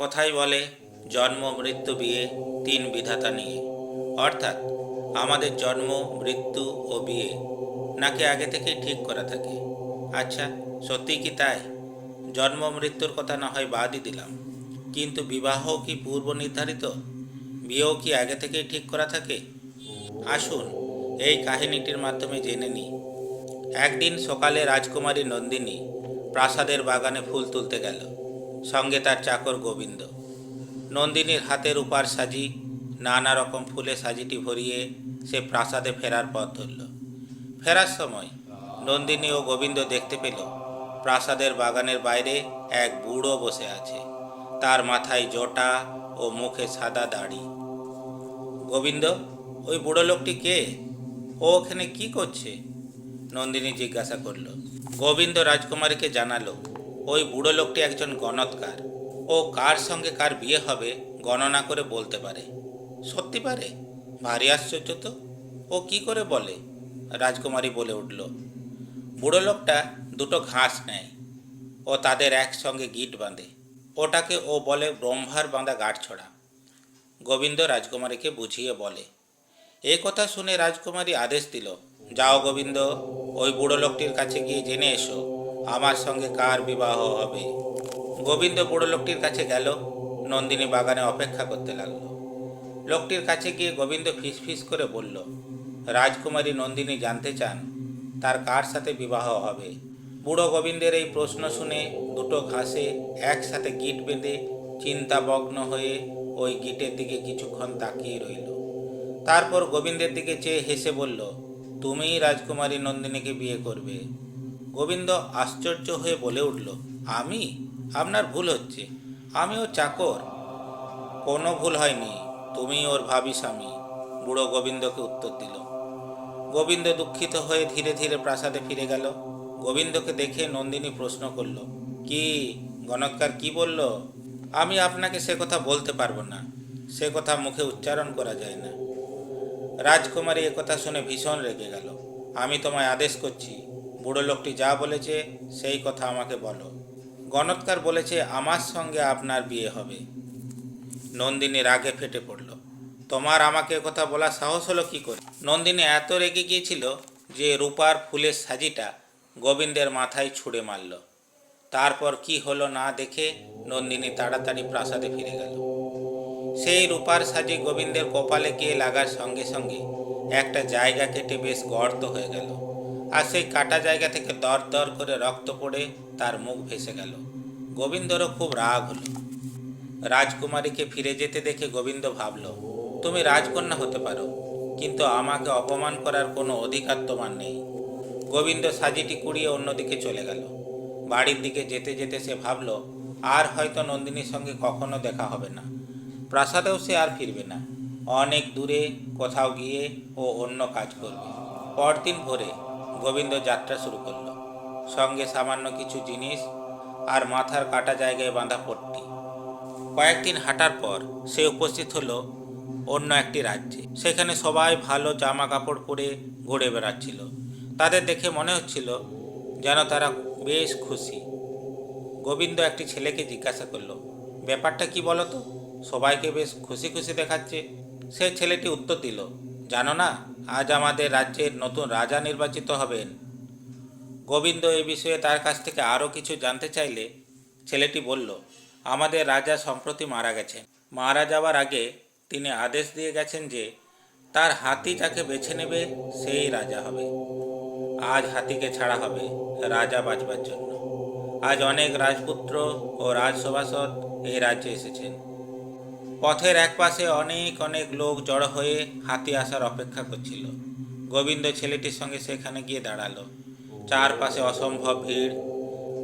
কথাই বলে, জন্ম, মৃত্যু, বিয়ে, তিন বিধাতা নিয়ে। অর্থাৎ, আমাদের জন্ম, মৃত্যু ও বিয়ে নাকি আগে থেকেই ঠিক করা থাকে। আচ্ছা সত্যি কি তাই? জন্ম, মৃত্যুর কথা না হয় বাদই দিলাম। কিন্তু বিবাহ কি পূর্ব নির্ধারিত? বিয়েও কি আগে থেকেই ঠিক করা থাকে? আসুন, এই কাহিনীটির মাধ্যমে জেনে নিই। একদিন সকালে রাজকুমারী নন্দিনী প্রাসাদের বাগানে ফুল তুলতে গেল। সঙ্গে তার চাকর গোবিন্দ। নন্দিনীর হাতের উপার সাজি নানা রকম ফুলে সাজিটি ভরিয়ে সে প্রাসাদে ফেরার পথ ধরল। ফেরার সময় নন্দিনী ও গোবিন্দ দেখতে পেল, প্রাসাদের বাগানের বাইরে এক বুড়ো বসে আছে। তার মাথায় জটা ও মুখে সাদা দাড়ি। গোবিন্দ, ওই বুড়ো লোকটি কে? ও ওখানে কি করছে? নন্দিনী জিজ্ঞাসা করল। গোবিন্দ রাজকুমারীকে জানালো ওই বুড়ো লোকটি একজন গণৎকার। ও কার সঙ্গে কার বিয়ে হবে গণনা করে বলতে পারে। সত্যি পারে? ভারী আশ্চর্য তো। ও কি করে বলে? রাজকুমারী বলে উঠল, বুড়ো লোকটা দুটো ঘাস নেয়। ও তাদের একসঙ্গে গিট বাঁধে। ওটাকে ও বলে ব্রহ্মার বাঁধা গাঁটছড়া গোবিন্দ রাজকুমারীকে বুঝিয়ে বলে, এ কথা শুনে রাজকুমারী আদেশ দিল, যাও গোবিন্দ, ওই বুড়ো লোকটির কাছে গিয়ে জেনে এসো আমার সঙ্গে কার বিবাহ হবে? গোবিন্দ বুড়ো লোকটির কাছে গেল, নন্দিনী বাগানে অপেক্ষা করতে লাগল। লোকটির কাছে গিয়ে গোবিন্দ ফিস ফিস করে বলল, রাজকুমারী নন্দিনী জানতে চান তার কার সাথে বিবাহ হবে বুড়ো গোবিন্দের এই প্রশ্ন শুনে দুটো ঘাসে একসাথে গিট বেঁধে চিন্তামগ্ন হয়ে ওই গিটের দিকে কিছুক্ষণ তাকিয়ে রইল। তারপর গোবিন্দের দিকে চেয়ে হেসে বলল, তুমিই রাজকুমারী নন্দিনীকে বিয়ে করবে? গোবিন্দ আশ্চর্য হয়ে বলে উঠল, আমি? আপনার ভুল হচ্ছে। আমি ওর চাকর। কোনো ভুল হয়নি। তুমি ওর ভাবি স্বামী। বুড়ো গোবিন্দকে উত্তর দিল। গোবিন্দ দুঃখিত হয়ে ধীরে ধীরে প্রাসাদে ফিরে গেল। গোবিন্দকে দেখে নন্দিনী প্রশ্ন করল, কি? গণৎকার কি বলল? আমি আপনাকে সে কথা বলতে পারব না। সে কথা মুখে উচ্চারণ করা যায় না। রাজকুমারী কথা শুনে ভীষণ রেগে গেল। আমি তোমায় আদেশ করছি বুড়ো লোকটি যা বলেছে, সেই কথা আমাকে বলো। গণৎকার বলেছে, আমার সঙ্গে আপনার বিয়ে হবে। নন্দিনী রাগে ফেটে পড়ল। তোমার আমাকে কথা বলার সাহস হলো কী করে? নন্দিনী এত রেগে গিয়েছিল যে রূপার ফুলের সাজিটা গোবিন্দের মাথায় ছুঁড়ে মারল। তারপর কি হলো না দেখে নন্দিনী তাড়াতাড়ি প্রাসাদে ফিরে গেল। সেই রূপার সাজি গোবিন্দের কপালে গিয়ে লাগার সঙ্গে সঙ্গে একটা জায়গা কেটে বেশ গর্ত হয়ে গেল। আর সেই কাটা জায়গা থেকে দর দর করে রক্ত পড়ে তার মুখ ভেসে গেল। গোবিন্দরও খুব রাগ হলো। রাজকুমারীকে ফিরে যেতে দেখে গোবিন্দ ভাবল, তুমি রাজকন্যা হতে পারো, কিন্তু আমাকে অপমান করার কোনো অধিকার তোমার নেই। গোবিন্দ সাজিটি কুড়িয়ে অন্যদিকে চলে গেল। বাড়ির দিকে যেতে যেতে সে ভাবল, আর হয়তো নন্দিনীর সঙ্গে কখনো দেখা হবে না। প্রাসাদেও সে আর ফিরবে না। অনেক দূরে কোথাও গিয়ে ও অন্য কাজ করবে। পরদিন ভোরে গোবিন্দ যাত্রা শুরু করল। সঙ্গে সামান্য কিছু জিনিস আর মাথার কাটা জায়গায় বাঁধা পট্টি। কয়েকদিন হাঁটার পর সে উপস্থিত হলো অন্য একটি রাজ্যে। সেখানে সবাই ভালো জামা কাপড় পরে ঘুরে বেড়াচ্ছিল। তাদের দেখে মনে হচ্ছিল যেন তারা বেশ খুশি। গোবিন্দ একটি ছেলেকে জিজ্ঞাসা করল, ব্যাপারটা কি বলো তো? সবাইকে বেশ খুশি খুশি দেখাচ্ছে। সে ছেলেটি উত্তর দিল, জানো না আজ আমাদের রাজ্যের নতুন রাজা নির্বাচিত হবেন। গোবিন্দ এ বিষয়ে তার কাছ থেকে আরও কিছু জানতে চাইলে ছেলেটি বলল, আমাদের রাজা সম্প্রতি মারা গেছেন। মারা যাওয়ার আগে তিনি আদেশ দিয়ে গেছেন যে তার হাতি যাকে বেছে নেবে সেই রাজা হবে। আজ হাতিকে ছাড়া হবে রাজা বাঁচবার জন্য। আজ অনেক রাজপুত্র ও রাজসভাসদ এই রাজ্যে এসেছেন। পথের একপাশে অনেক অনেক লোক জড়ো হয়ে হাতি আসার অপেক্ষা করছিল। গোবিন্দ ছেলেটির সঙ্গে সেখানে গিয়ে দাঁড়াল। চারপাশে অসম্ভব ভিড়।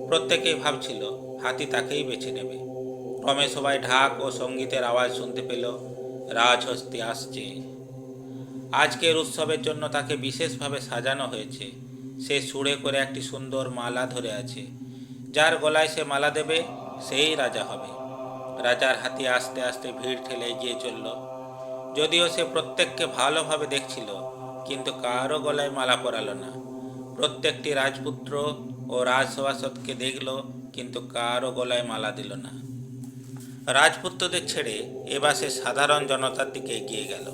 প্রত্যেকেই ভাবছিল, হাতি তাকেই বেছে নেবে। ক্রমে সবাই ঢাক ও সঙ্গীতের আওয়াজ শুনতে পেল, রাজহস্তি আসছে। আজকের উৎসবের জন্য তাকে বিশেষভাবে সাজানো হয়েছে। সে সুরে করে একটি সুন্দর মালা ধরে আছে। যার গলায় সে মালা দেবে, সেই রাজা হবে। রাজার হাতি আস্তে আস্তে ভিড় ঠেলে এগিয়ে চলল। যদিও সে প্রত্যেককে ভালোভাবে দেখছিল, কিন্তু কারও গলায় মালা পরালো না। প্রত্যেকটি রাজপুত্র ও রাজসভাসদকে দেখল, কিন্তু কারও গলায় মালা দিল না। রাজপুত্রদের ছেড়ে এবার সে সাধারণ জনতার দিকে এগিয়ে গেল।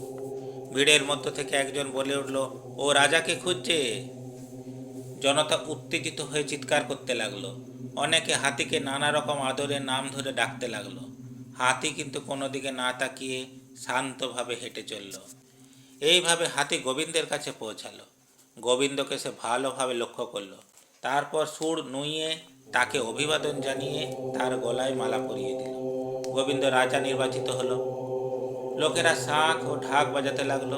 ভিড়ের মধ্য থেকে একজন বলে উঠল, ও রাজাকে খুঁজছে? জনতা উত্তেজিত হয়ে চিৎকার করতে লাগল। অনেকে হাতিকে নানা রকম আদরের নাম ধরে ডাকতে লাগল। হাতি কিন্তু কোনো দিকে না তাকিয়ে শান্তভাবে হেঁটে চলল। এইভাবে হাতি গোবিন্দের কাছে পৌঁছালো। গোবিন্দকে সে ভালোভাবে লক্ষ্য করল। তারপর সুর নুইয়ে তাকে অভিবাদন জানিয়ে তার গলায় মালা পরিয়ে দিল। গোবিন্দ রাজা নির্বাচিত হলো। লোকেরা শাঁখ ও ঢাক বাজাতে লাগল।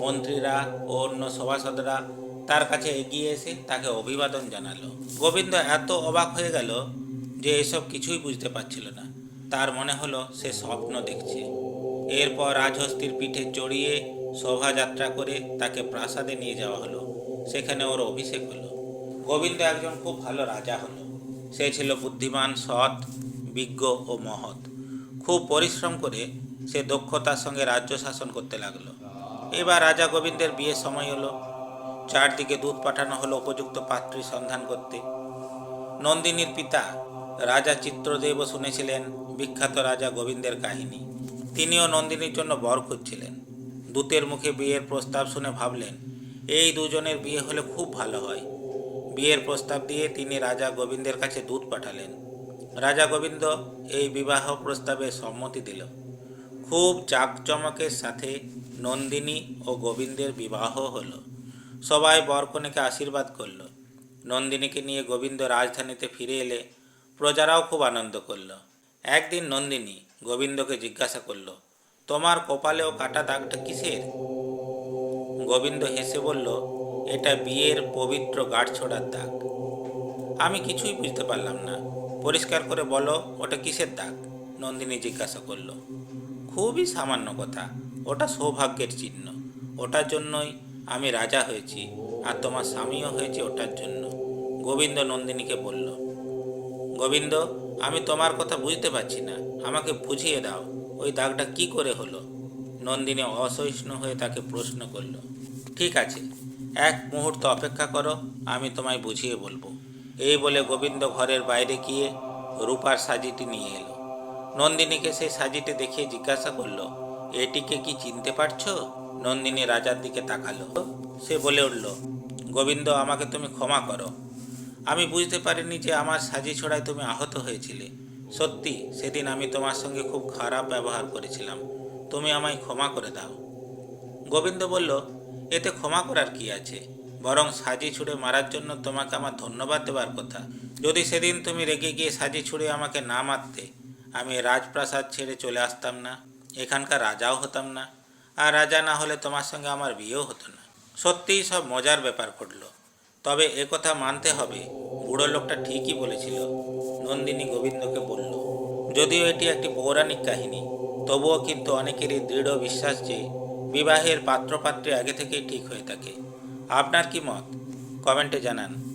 মন্ত্রীরা ও অন্য সভাসদরা তার কাছে এগিয়ে এসে তাকে অভিবাদন জানালো। গোবিন্দ এত অবাক হয়ে গেল যে এসব কিছুই বুঝতে পারছিল না। তার মনে হলো সে স্বপ্ন দেখছে। এরপর রাজহস্তির পিঠে চড়িয়ে শোভাযাত্রা করে তাকে প্রাসাদে নিয়ে যাওয়া হলো। সেখানে ওর অভিষেক হলো। গোবিন্দ একজন খুব ভালো রাজা হলো। সে ছিল বুদ্ধিমান, সৎ, বিজ্ঞ ও মহৎ। খুব পরিশ্রম করে সে দক্ষতার সঙ্গে রাজ্য শাসন করতে লাগল। এবার রাজা গোবিন্দের বিয়ের সময় হলো। চারদিকে দুধ পাঠানো হলো উপযুক্ত পাত্রী সন্ধান করতে। নন্দিনীর পিতা রাজা চিত্রদেবও শুনেছিলেন বিখ্যাত রাজা গোবিন্দের কাহিনী। তিনিও নন্দিনীর জন্য বর খুঁজছিলেন। দূতের মুখে বিয়ের প্রস্তাব শুনে ভাবলেন, এই দুজনের বিয়ে হলে খুব ভালো হয়। বিয়ের প্রস্তাব দিয়ে তিনি রাজা গোবিন্দের কাছে দূত পাঠালেন। রাজা গোবিন্দ এই বিবাহ প্রস্তাবে সম্মতি দিল। খুব জাঁকজমকের সাথে নন্দিনী ও গোবিন্দের বিবাহ হলো। সবাই বরকনেকে আশীর্বাদ করল। নন্দিনীকে নিয়ে গোবিন্দ রাজধানীতে ফিরে এলে প্রজারাও খুব আনন্দ করল। একদিন নন্দিনী গোবিন্দকে জিজ্ঞাসা করল, তোমার কপালেও কাটা দাগটা কিসের? গোবিন্দ হেসে বলল, এটা বিয়ের পবিত্র গাঢ় ছোড়ার দাগ। আমি কিছুই বুঝতে পারলাম না। পরিষ্কার করে বলো, ওটা কিসের দাগ? নন্দিনী জিজ্ঞাসা করল, খুবই সামান্য কথা। ওটা সৌভাগ্যের চিহ্ন। ওটার জন্যই আমি রাজা হয়েছি, আর তোমার স্বামীও হয়েছে ওটার জন্য। গোবিন্দ নন্দিনীকে বলল গোবিন্দ, আমি তোমার কথা বুঝতে পারছি না। আমাকে বুঝিয়ে দাও, ওই দাগটা কি করে হলো? নন্দিনী অসহিষ্ণু হয়ে তাকে প্রশ্ন করল, ঠিক আছে, এক মুহূর্ত অপেক্ষা করো, আমি তোমায় বুঝিয়ে বলব। এই বলে গোবিন্দ ঘরের বাইরে গিয়ে রূপার সাজিটি নিয়ে এলো। নন্দিনীকে সেই সাজিটি দেখিয়ে জিজ্ঞাসা করল, এটিকে কি চিনতে পারছ? নন্দিনী রাজার দিকে তাকালো। সে বলে উঠল, গোবিন্দ, আমাকে তুমি ক্ষমা করো। আমি বুঝতে পারিনি যে আমার সাজি ছড়ায় তুমি আহত হয়েছিলে। সত্যি, সেদিন আমি তোমার সঙ্গে খুব খারাপ ব্যবহার করেছিলাম। তুমি আমায় ক্ষমা করে দাও। গোবিন্দ বলল, এতে ক্ষমা করার কি আছে? বরং সাজি ছুঁড়ে মারার জন্য তোমাকে আমার ধন্যবাদ দেওয়ার কথা। যদি সেদিন তুমি রেগে গিয়ে সাজি ছুঁড়ে আমাকে না মারতে, আমি রাজপ্রাসাদ ছেড়ে চলে আসতাম না, এখানকার রাজাও হতাম না, আর রাজা না হলে তোমার সঙ্গে আমার বিয়েও হতো না। সত্যিই সব মজার ব্যাপার ঘটলো। তবে একথা মানতে হবে। বুড়ো লোকটা ঠিকই বলেছিল। নন্দিনী গোবিন্দকে বলল, যদিও এটি একটি পৌরাণিক কাহিনী, তবুও কিন্তু অনেকেরই দৃঢ় বিশ্বাস যে বিবাহের পাত্রপাত্রী আগে থেকেই ঠিক হয়ে থাকে। আপনার কি মত? কমেন্টে জানান।